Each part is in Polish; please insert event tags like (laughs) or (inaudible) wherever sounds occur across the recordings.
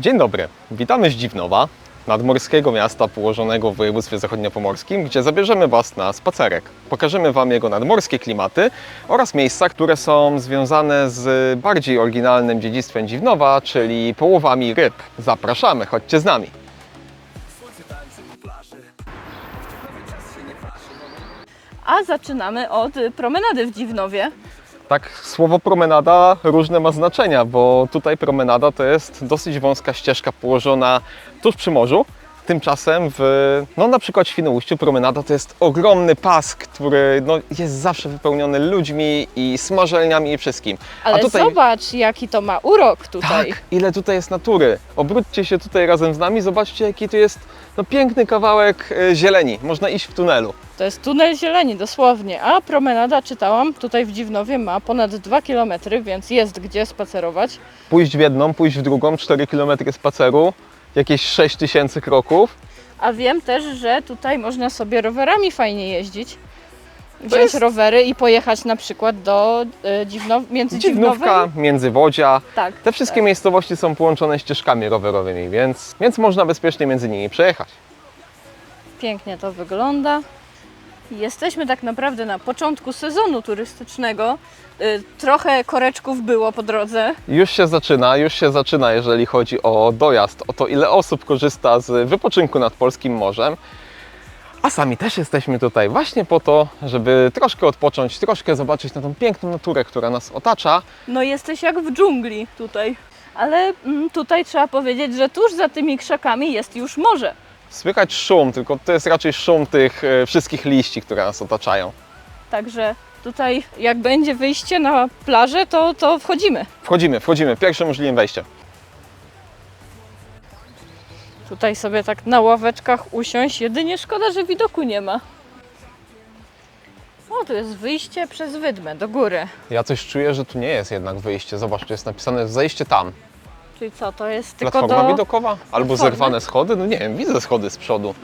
Dzień dobry, witamy z Dziwnowa, nadmorskiego miasta położonego w województwie zachodniopomorskim, gdzie zabierzemy Was na spacerek. Pokażemy Wam jego nadmorskie klimaty oraz miejsca, które są związane z bardziej oryginalnym dziedzictwem Dziwnowa, czyli połowami ryb. Zapraszamy, chodźcie z nami. A zaczynamy od promenady w Dziwnowie. Tak, słowo promenada różne ma znaczenia, bo tutaj promenada to jest dosyć wąska ścieżka położona tuż przy morzu. Tymczasem w, no na przykład Świnoujściu promenada to jest ogromny pas, który no, jest zawsze wypełniony ludźmi i smażelniami i wszystkim. Ale A tutaj, zobacz, jaki to ma urok tutaj. tak, ile tutaj jest natury. Obróćcie się tutaj razem z nami, zobaczcie jaki tu jest no, piękny kawałek e, zieleni. Można iść w tunelu. To jest tunel zieleni dosłownie. A promenada, czytałam, tutaj w Dziwnowie ma ponad 2 km, więc jest gdzie spacerować. Pójść w jedną, pójść w drugą, 4 km spaceru, jakieś 6 tysięcy kroków. A wiem też, że tutaj można sobie rowerami fajnie jeździć. Wziąć jest- rowery i pojechać na przykład do y, Dziwnow, między Dziwnówka. Międzywodzia. Tak. Te wszystkie tak. miejscowości są połączone ścieżkami rowerowymi, więc, więc można bezpiecznie między nimi przejechać. Pięknie to wygląda. Jesteśmy tak naprawdę na początku sezonu turystycznego. Y, Trochę koreczków było po drodze. Już się zaczyna, już się zaczyna, jeżeli chodzi o dojazd, o to ile osób korzysta z wypoczynku nad polskim morzem. A sami też jesteśmy tutaj właśnie po to, żeby troszkę odpocząć, troszkę zobaczyć na tą piękną naturę, która nas otacza. No jesteś jak w dżungli tutaj. Ale mm, tutaj trzeba powiedzieć, że tuż za tymi krzakami jest już morze. Słychać szum, tylko to jest raczej szum tych e, wszystkich liści, które nas otaczają. Także tutaj jak będzie wyjście na plażę, to, to wchodzimy. Wchodzimy, wchodzimy, pierwsze możliwe wejście. Tutaj sobie tak na ławeczkach usiąść. Jedynie szkoda, że widoku nie ma. O, tu jest wyjście przez wydmę do góry. Ja coś czuję, że tu nie jest jednak wyjście. Zobacz, tu jest napisane zejście tam. Czyli co, to jest tylko Platforma do... widokowa? Albo Platformy? zerwane schody? No nie wiem, widzę schody z przodu.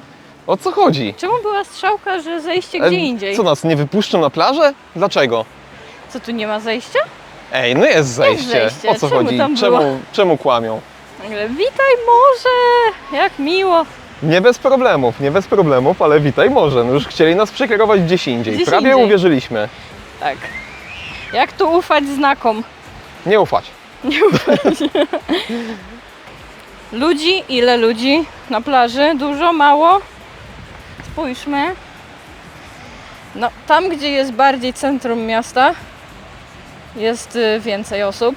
O co chodzi? Czemu była strzałka, że zejście E, gdzie indziej? Co nas nie wypuszczą na plażę? Dlaczego? Co, tu nie ma zejścia? Ej, no jest zejście. zejście. O co Czemu chodzi? tam czemu, czemu kłamią? Nagle, witaj morze! Jak miło! Nie bez problemów, nie bez problemów, ale witaj może. No już chcieli nas przekierować gdzieś indziej. Gdzieś Prawie indziej. uwierzyliśmy. Tak. Jak tu ufać znakom? Nie ufać. Ludzi, ile ludzi na plaży? Dużo, mało? Spójrzmy. No, tam gdzie jest bardziej centrum miasta, jest y, więcej osób.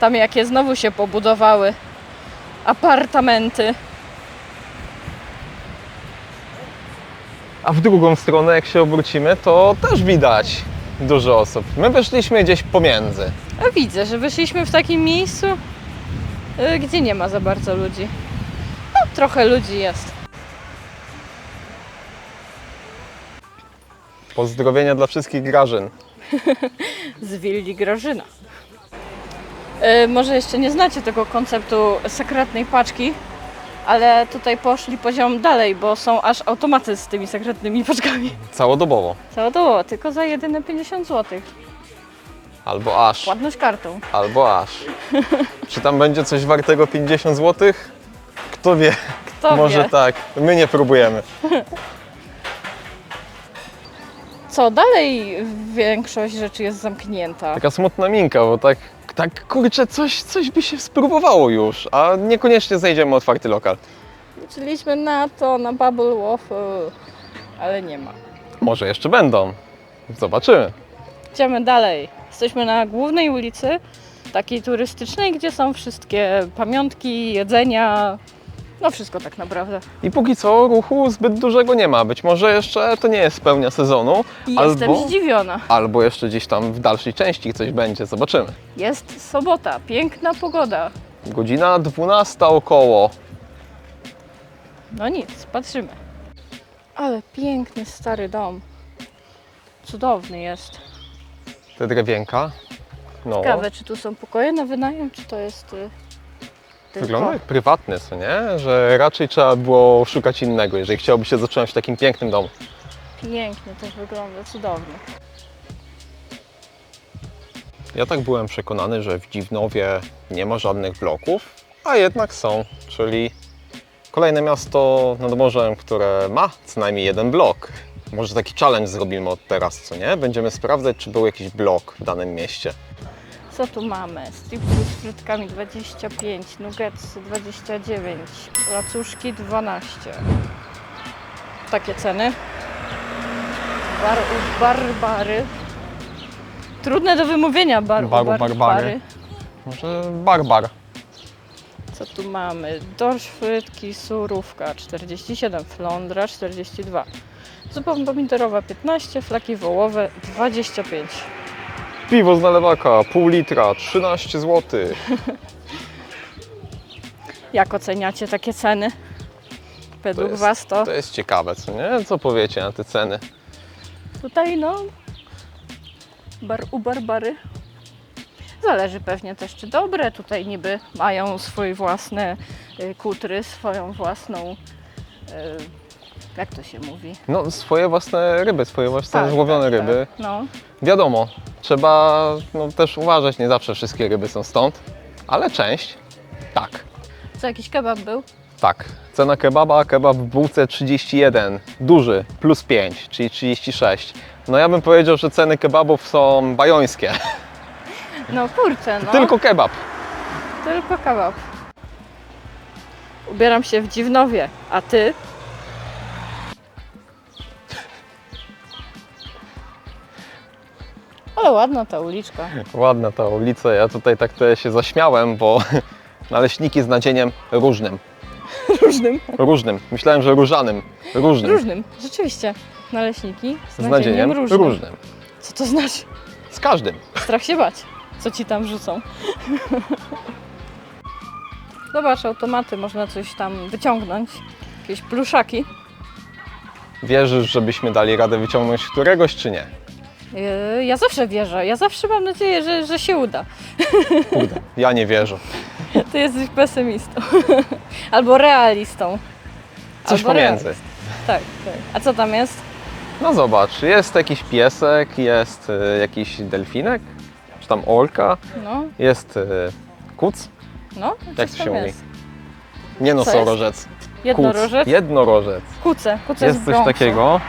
Tam jakie znowu się pobudowały apartamenty. A w drugą stronę, jak się obrócimy, to też widać dużo osób. My weszliśmy gdzieś pomiędzy. Widzę, że wyszliśmy w takim miejscu, y, gdzie nie ma za bardzo ludzi. No, trochę ludzi jest. Pozdrowienia dla wszystkich Grażyn. (laughs) z willi Grażyna. E, może jeszcze nie znacie tego konceptu sekretnej paczki, ale tutaj poszli poziom dalej, bo są aż automaty z tymi sekretnymi paczkami. Całodobowo. Całodobowo, tylko za jedyne 50 zł. Albo aż. Płatność kartą. Albo aż. (laughs) Czy tam będzie coś wartego 50 zł? Kto wie? Kto (laughs) Może wie? tak. My nie próbujemy. (laughs) Co, dalej większość rzeczy jest zamknięta. Taka smutna minka, bo tak, tak kurczę, coś, coś by się spróbowało już, a niekoniecznie znajdziemy otwarty lokal. Liczyliśmy na to, na Bubble Waffle, ale nie ma. Może jeszcze będą. Zobaczymy. Idziemy dalej. Jesteśmy na głównej ulicy, takiej turystycznej, gdzie są wszystkie pamiątki, jedzenia, no wszystko tak naprawdę. I póki co ruchu zbyt dużego nie ma. Być może jeszcze to nie jest pełnia sezonu, I jestem albo, zdziwiona. albo jeszcze gdzieś tam w dalszej części coś będzie. Zobaczymy. Jest sobota, piękna pogoda. Godzina 12 około. No nic, patrzymy. Ale piękny stary dom. Cudowny jest. Te drewienka. No, Ciekawe, czy tu są pokoje na wynajem, czy to jest y, tylko... wygląda jak prywatny, co nie? Że raczej trzeba było szukać innego, jeżeli chciałoby się zacząć w takim pięknym domu. Pięknie to wygląda, cudownie. Ja tak byłem przekonany, że w Dziwnowie nie ma żadnych bloków, a jednak są, czyli kolejne miasto nad morzem, które ma co najmniej jeden blok. Może taki challenge zrobimy od teraz, co nie? Będziemy sprawdzać, czy był jakiś blok w danym mieście. Co tu mamy? Striptease z frytkami 25, nuggetsy 29, lacuszki 12. Takie ceny. Bar u barbary. Trudne do wymówienia bar u Baru barbary. barbary. Może barbar. Co tu mamy? Dorsz, frytki, surówka 47, flądra 42. Zupa pomidorowa 15, flaki wołowe 25. Piwo z nalewaka, pół litra, 13 zł. (laughs) Jak oceniacie takie ceny? Według jest- Was to To jest ciekawe, co nie? Co powiecie na te ceny? tutaj no bar u barbary. Zależy pewnie też czy dobre. Tutaj niby mają swoje własne y, kutry, swoją własną y, jak to się mówi? No, swoje własne ryby, swoje własne Tak, złowione tak, ryby. Tak. No, Wiadomo, trzeba no, też uważać, nie zawsze wszystkie ryby są stąd, ale część tak. co jakiś kebab był? Tak, cena kebaba, kebab w bułce 31, duży, plus 5, czyli 36. No ja bym powiedział, że ceny kebabów są bajońskie. No kurczę, no. Tylko kebab. Tylko kebab. Ubieram się w Dziwnowie, a ty? Ale ładna ta uliczka. Ładna ta ulica, ja tutaj tak trochę się zaśmiałem, bo (laughs) naleśniki z nadzieniem różnym. Różnym. Różnym. Myślałem, że różanym. Różnym. Różnym, rzeczywiście. Naleśniki z, Z nadzieniem nadzieniem różnym. różnym. Co to znaczy? Z każdym. Strach się bać. Co ci tam rzucą? Zobacz, automaty, można coś tam wyciągnąć. Jakieś pluszaki. Wierzysz, żebyśmy dali radę wyciągnąć któregoś, czy nie? Yy, Ja zawsze wierzę. Ja zawsze mam nadzieję, że, że się uda. Kurde, ja nie wierzę. Ty jesteś pesymistą. (laughs) Albo realistą. Coś Albo pomiędzy. realist. Tak, tak. A co tam jest? No zobacz, jest jakiś piesek, jest y, jakiś delfinek, czy tam orka, No, jest y, kuc, no. Jak coś to się tam mówi? jest. nie jest? nosorożec, Jednorożec? jednorożec. Kuce. Kuce Jest coś takiego,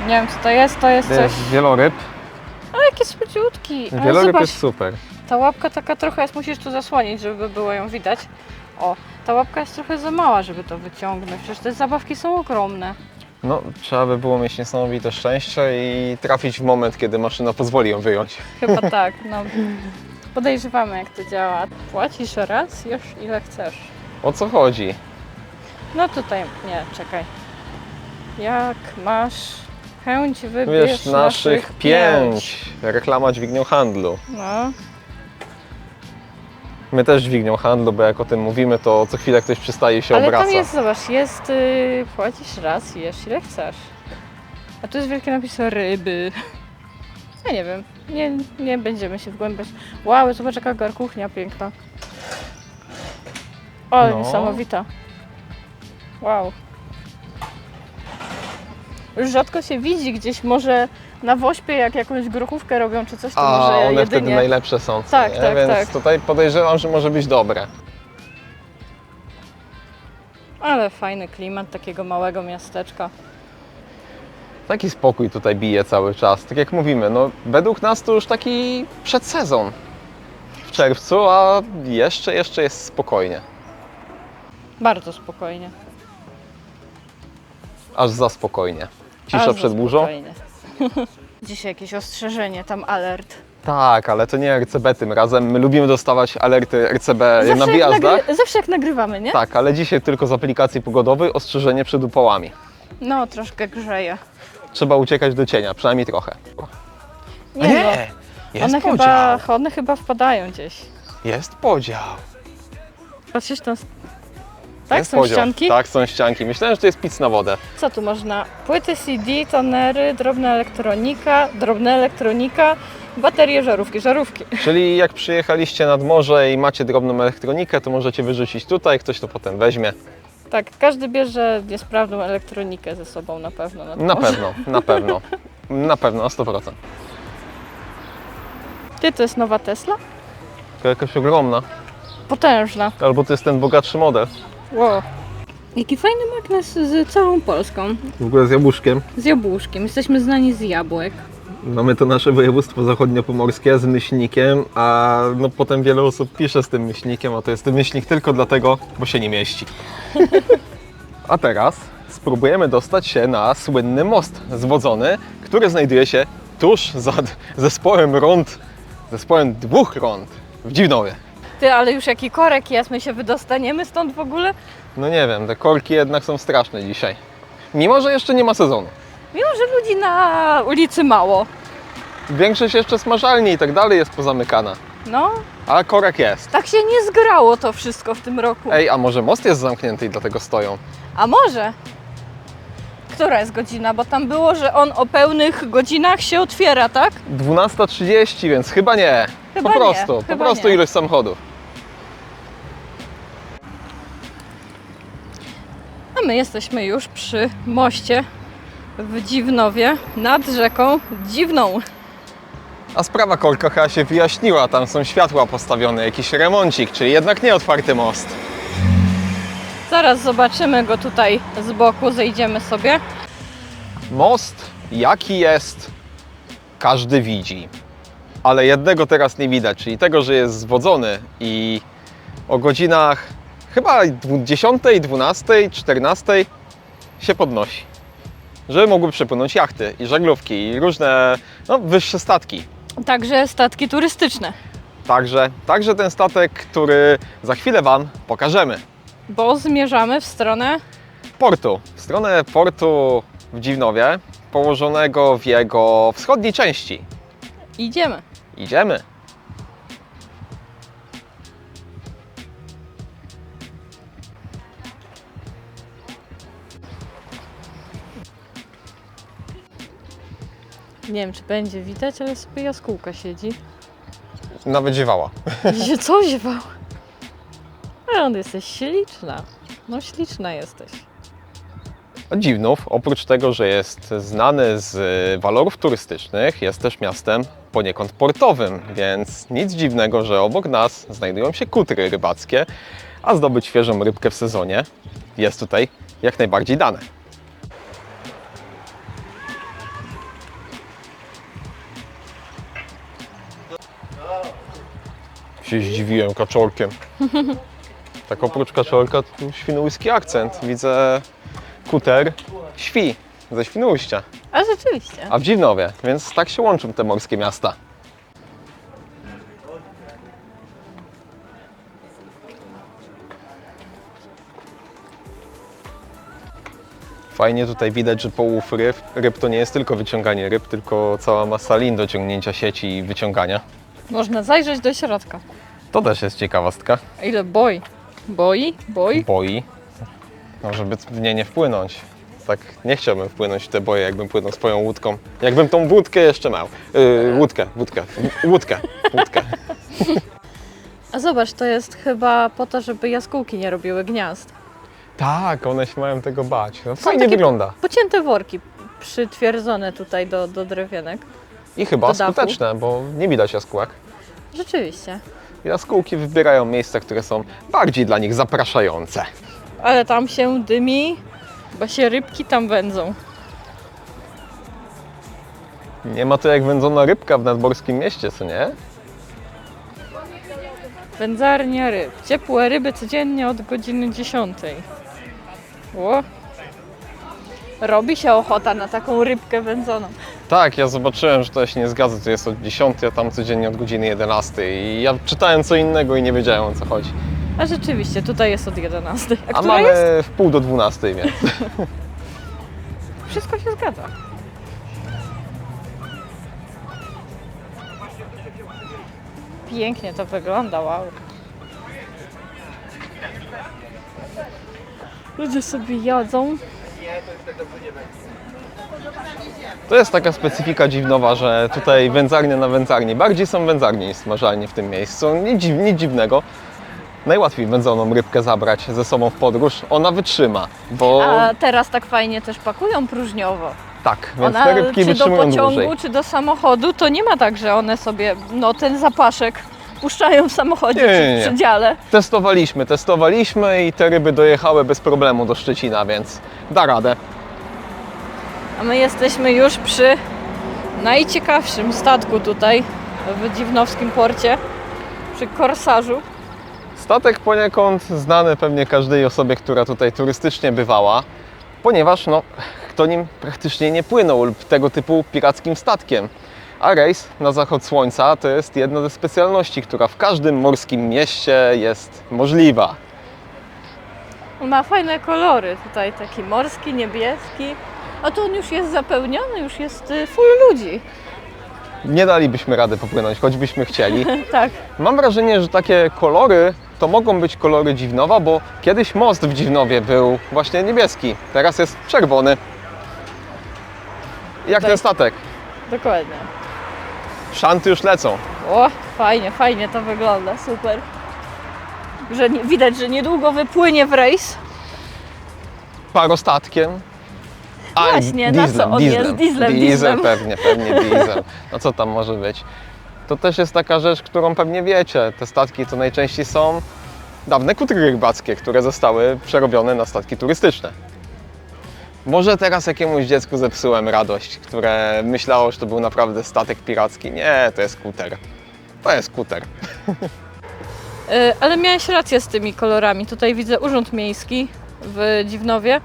Nie wiem co to jest, to jest coś... jest wieloryb, O, jakie słodziutki. Ale wieloryb zobacz, jest super. ta łapka taka trochę jest, musisz tu zasłonić, żeby było ją widać. O, ta łapka jest trochę za mała, żeby to wyciągnąć. Przecież te zabawki są ogromne. No, trzeba by było mieć niesamowite szczęście i trafić w moment, kiedy maszyna pozwoli ją wyjąć. Chyba (laughs) tak, no. Podejrzewamy jak to działa. Płacisz raz, już ile chcesz. O co chodzi? No tutaj, nie, czekaj. Jak masz chęć, wybierz Wiesz, naszych pięć. Reklama dźwignią handlu. No, My też dźwignią handlu, bo jak o tym mówimy, to co chwilę ktoś przystaje i się ale obraca. tam jest, zobacz, jest, y, płacisz raz, jesz ile chcesz. A tu jest wielkie napis ryby. Ja nie wiem, nie, nie będziemy się wgłębiać. Wow, zobacz jaka garkuchnia piękna. O, No. niesamowita. Wow. Już rzadko się widzi gdzieś, może na Wośpie jak jakąś grochówkę robią czy coś, to A, może one jedynie... wtedy najlepsze są. co Tak, nie? tak, Więc tak. tutaj podejrzewam, że może być dobre. Ale fajny klimat takiego małego miasteczka. Taki spokój tutaj bije cały czas. Tak jak mówimy, no według nas to już taki przedsezon w czerwcu, a jeszcze, jeszcze jest spokojnie. Bardzo spokojnie. Aż za spokojnie. Cisza przed burzą? spokojnie. (laughs) Dzisiaj jakieś ostrzeżenie, tam alert. Tak, ale to nie RCB tym razem. My lubimy dostawać alerty RCB na jak wyjazdach. nagry- zawsze jak nagrywamy, nie? Tak, ale dzisiaj tylko z aplikacji pogodowej ostrzeżenie przed upałami. No, troszkę grzeje. Trzeba uciekać do cienia, przynajmniej trochę. Nie, no, jest one podział. chyba, one chyba wpadają gdzieś. Jest podział. Patrzysz tam. Tak, jest są ścianki? Tak, są ścianki. Myślałem, że to jest pic na wodę. Co tu można? Płyty CD, tonery, drobna elektronika, drobna elektronika, baterie, żarówki, żarówki. Czyli jak przyjechaliście nad morze i macie drobną elektronikę, to możecie wyrzucić tutaj, ktoś to potem weźmie. Tak, każdy bierze niesprawną elektronikę ze sobą na pewno. Na, pewno, na pewno. Na pewno, na 100%. Ty, to jest nowa Tesla? To jakaś ogromna. potężna. Albo to jest ten bogatszy model. Wow. Jaki fajny magnes z całą Polską. W ogóle z jabłuszkiem. Z jabłuszkiem. Jesteśmy znani z jabłek. Mamy to nasze województwo zachodniopomorskie z myślnikiem, a no potem wiele osób pisze z tym myślnikiem, a to jest ten myślnik tylko dlatego, bo się nie mieści. (laughs) a teraz spróbujemy dostać się na słynny most zwodzony, który znajduje się tuż (laughs) za zespołem rond, zespołem dwóch rond w Dziwnowie. Ty, ale już jaki korek jest, my się wydostaniemy stąd w ogóle? No nie wiem, te korki jednak są straszne dzisiaj. Mimo, że jeszcze nie ma sezonu. Mimo, że ludzi na ulicy mało. Większość jeszcze smażalni i tak dalej jest pozamykana. No, A korek jest. tak się nie zgrało to wszystko w tym roku. Ej, a może most jest zamknięty i dlatego stoją? A może? Która jest godzina? Bo tam było, że on o pełnych godzinach się otwiera, tak? 12.30, więc chyba nie. Chyba po nie, prostu, po chyba prostu nie. ilość samochodów. A my jesteśmy już przy moście w Dziwnowie nad rzeką Dziwną. A sprawa korka chyba się wyjaśniła, tam są światła postawione, jakiś remoncik, czyli jednak nie otwarty most. Zaraz zobaczymy go tutaj z boku, zejdziemy sobie. Most, jaki jest, każdy widzi. Ale jednego teraz nie widać, czyli tego, że jest zwodzony i o godzinach chyba 10, 12, 14 się podnosi. Żeby mogły przepłynąć jachty i żaglówki i różne no, wyższe statki. Także statki turystyczne, Także, także ten statek, który za chwilę Wam pokażemy. bo zmierzamy w stronę Portu, w stronę portu w Dziwnowie, położonego w jego wschodniej części. idziemy. Idziemy. Nie wiem, czy będzie widać, ale sobie jaskółka siedzi. Nawet ziewała. Się co ziewał? Ale on jesteś śliczna. No śliczna jesteś. Dziwnów, oprócz tego, że jest znany z y, walorów turystycznych, jest też miastem poniekąd portowym, więc nic dziwnego, że obok nas znajdują się kutry rybackie, a zdobyć świeżą rybkę w sezonie jest tutaj jak najbardziej dane. Się zdziwiłem kaczorkiem. (laughs) Tak oprócz kaczorka tu świnoujski akcent. Widzę kuter świ ze Świnoujścia, A rzeczywiście. a w Dziwnowie, więc tak się łączą te morskie miasta. Fajnie tutaj widać, że połów ryb, ryb to nie jest tylko wyciąganie ryb, tylko cała masa lin do ciągnięcia sieci i wyciągania. Można zajrzeć do środka. To też jest ciekawostka. Ile boi? Boi? Boi? Boi, no żeby w nie nie wpłynąć. Tak nie chciałbym wpłynąć w te boje, jakbym płynął swoją łódką. Jakbym tą wódkę jeszcze miał. Yy, łódkę, łódkę, łódkę, łódkę. A zobacz, to jest chyba po to, żeby jaskółki nie robiły gniazd. Tak, one się mają tego bać. No, fajnie takie- wygląda. Pocięte worki przytwierdzone tutaj do, do drewienek. I chyba do dachu. skuteczne, bo nie widać jaskółek. Rzeczywiście. Jaskółki wybierają miejsca, które są bardziej dla nich zapraszające. Ale tam się dymi, bo się rybki tam wędzą. Nie ma to jak wędzona rybka w nadmorskim mieście, co nie? Wędzarnia ryb. Ciepłe ryby codziennie od godziny 10. Ło. Robi się ochota na taką rybkę wędzoną. Tak, ja zobaczyłem, że to się nie zgadza. To jest od 10, a tam codziennie od godziny 11. I ja czytałem co innego i nie wiedziałem o co chodzi. A rzeczywiście, tutaj jest od 11. A, A która mamy jest? w pół do 12, więc. (laughs) Wszystko się zgadza. Pięknie to wygląda, wow. Ludzie sobie jadzą. To jest taka specyfika dziwnowa, że tutaj wędzarnia na wędzarni. Bardziej są wędzarnie niż smażalnie w tym miejscu. Nic, nic dziwnego. Najłatwiej wędzoną rybkę zabrać ze sobą w podróż. Ona wytrzyma, bo A teraz tak fajnie też pakują próżniowo. tak, więc Ona te rybki czy do wytrzymują pociągu, dłużej. czy do samochodu, to nie ma tak, że one sobie, no ten zapaszek puszczają w samochodzie Nie, czy nie, w nie. przedziale. Testowaliśmy, testowaliśmy i te ryby dojechały bez problemu do Szczecina, więc da radę. A my jesteśmy już przy najciekawszym statku tutaj w Dziwnowskim porcie, przy Korsarzu. Statek poniekąd znany pewnie każdej osobie, która tutaj turystycznie bywała, ponieważ no, kto nim praktycznie nie płynął lub tego typu pirackim statkiem. A rejs na zachód słońca to jest jedna ze specjalności, która w każdym morskim mieście jest możliwa. Ma fajne kolory, tutaj taki morski, niebieski. A tu on już jest zapełniony, już jest y, full ludzi. Nie dalibyśmy rady popłynąć, choćbyśmy chcieli. (laughs) Tak, Mam wrażenie, że takie kolory to mogą być kolory Dziwnowa, bo kiedyś most w Dziwnowie był właśnie niebieski, teraz jest czerwony. Jak Tak. ten statek? dokładnie. Szanty już lecą. O, fajnie, fajnie to wygląda, super. Że nie, widać, że niedługo wypłynie w rejs. Parostatkiem. A, Właśnie, na co on jest? Dieslem, Diesel dieslem. pewnie, pewnie diesel. No co tam może być? To też jest taka rzecz, którą pewnie wiecie. Te statki to najczęściej są dawne kutry rybackie, które zostały przerobione na statki turystyczne. Może teraz jakiemuś dziecku zepsułem radość, które myślało, że to był naprawdę statek piracki. Nie, to jest kuter. To jest kuter. Y, Ale miałeś rację z tymi kolorami. Tutaj widzę urząd miejski w Dziwnowie y,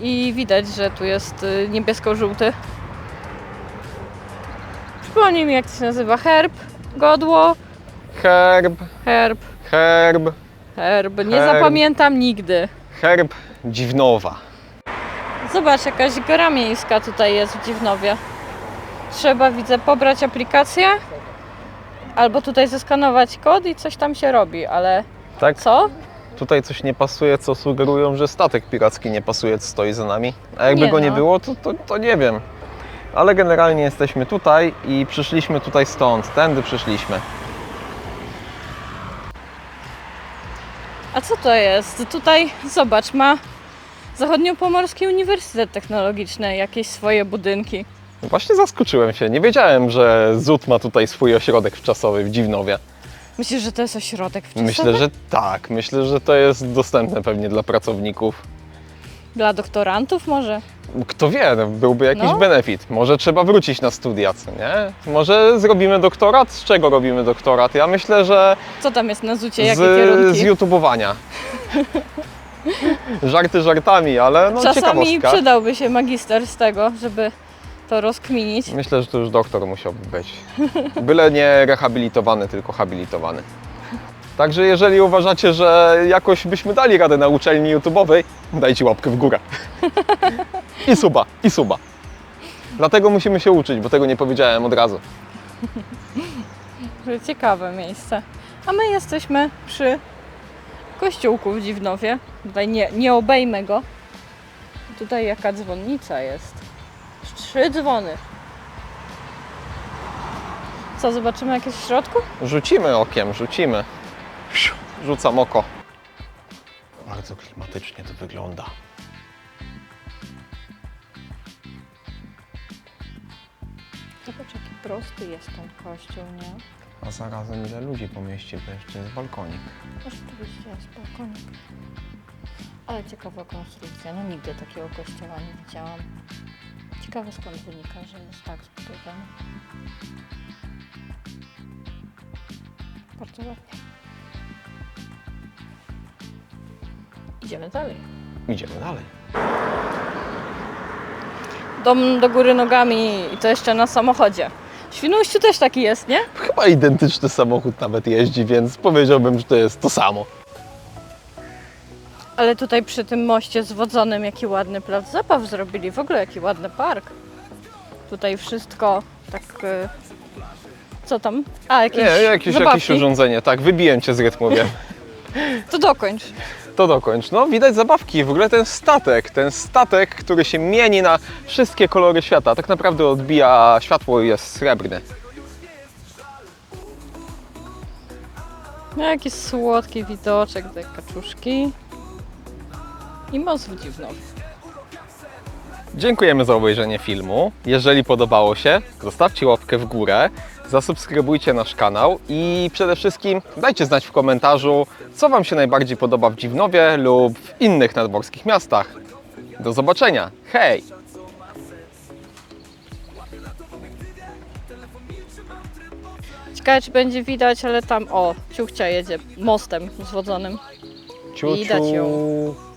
i widać, że tu jest y, niebiesko-żółty. Przypomnij mi, jak to się nazywa. Herb, godło, Herb, herb, herb, herb. Nie Herb. zapamiętam nigdy. herb Dziwnowa. Zobacz, jakaś góra miejska tutaj jest w Dziwnowie. Trzeba, widzę, pobrać aplikację albo tutaj zeskanować kod i coś tam się robi, ale Tak? co? Tutaj coś nie pasuje, co sugerują, że statek piracki nie pasuje, co stoi za nami. A jakby Nie go nie no. było, to, to, to nie wiem. Ale generalnie jesteśmy tutaj i przyszliśmy tutaj stąd. Tędy przyszliśmy. A co to jest? Tutaj, zobacz, ma Zachodniopomorski Uniwersytet Technologiczny jakieś swoje budynki. Właśnie zaskoczyłem się. Nie wiedziałem, że ZUT ma tutaj swój ośrodek wczasowy w Dziwnowie. Myślisz, że to jest ośrodek wcześniej? Myślę, że tak. Myślę, że to jest dostępne pewnie dla pracowników. Dla doktorantów może? Kto wie, no, byłby jakiś No. benefit. Może trzeba wrócić na studia, co nie? Może zrobimy doktorat? Z czego robimy doktorat? Ja myślę, że Co tam jest na zucie? Jakie z, kierunki? z YouTubeowania. (laughs) (laughs) Żarty żartami, ale no Czasami ciekawostka. przydałby się magister z tego, żeby to rozkminić. Myślę, że to już doktor musiałby być. (laughs) Byle nie rehabilitowany, tylko habilitowany. Także jeżeli uważacie, że jakoś byśmy dali radę na uczelni YouTube'owej, dajcie łapkę w górę. (laughs) I suba, i suba. Dlatego musimy się uczyć, bo tego nie powiedziałem od razu. Ciekawe miejsce. A my jesteśmy przy kościółku w Dziwnowie. Tutaj nie, nie obejmę go. Tutaj jaka dzwonnica jest. Trzy dzwony. Co, zobaczymy jakieś w środku? Rzucimy okiem, rzucimy. Rzucam oko. Bardzo klimatycznie to wygląda. Zobacz, jaki prosty jest ten kościół, nie? A zarazem ile ludzi po mieście, bo jeszcze jest balkonik. Rzeczywiście jest balkonik. Ale ciekawa konstrukcja. No nigdy takiego kościoła nie widziałam. Ciekawe skąd wynika, że jest tak zbudowany. Bardzo ładnie. Idziemy dalej. Idziemy dalej. Dom do góry nogami i to jeszcze na samochodzie. W Świnoujściu też taki jest, nie? Chyba identyczny samochód nawet jeździ, więc powiedziałbym, że to jest to samo. Ale tutaj przy tym moście zwodzonym jaki ładny plac zabaw zrobili. W ogóle jaki ładny park. Tutaj wszystko tak... y, Co tam? A, jakieś Nie, jakieś, zabawki. jakieś urządzenie. Tak, wybiłem cię z rytmu, wiem. (laughs) To dokończ. To dokończ. No, widać zabawki. W ogóle ten statek, ten statek, który się mieni na wszystkie kolory świata. Tak naprawdę odbija światło i jest srebrny. No, jakiś słodki widoczek, te kaczuszki. I most w Dziwnowie. Dziękujemy za obejrzenie filmu. Jeżeli podobało się, zostawcie łapkę w górę. Zasubskrybujcie nasz kanał i przede wszystkim dajcie znać w komentarzu, co Wam się najbardziej podoba w Dziwnowie lub w innych nadmorskich miastach. Do zobaczenia. Hej! Ciekawe, czy będzie widać, ale tam, o, ciuchcia jedzie mostem zwodzonym. Ciu, Widać ją. ciu.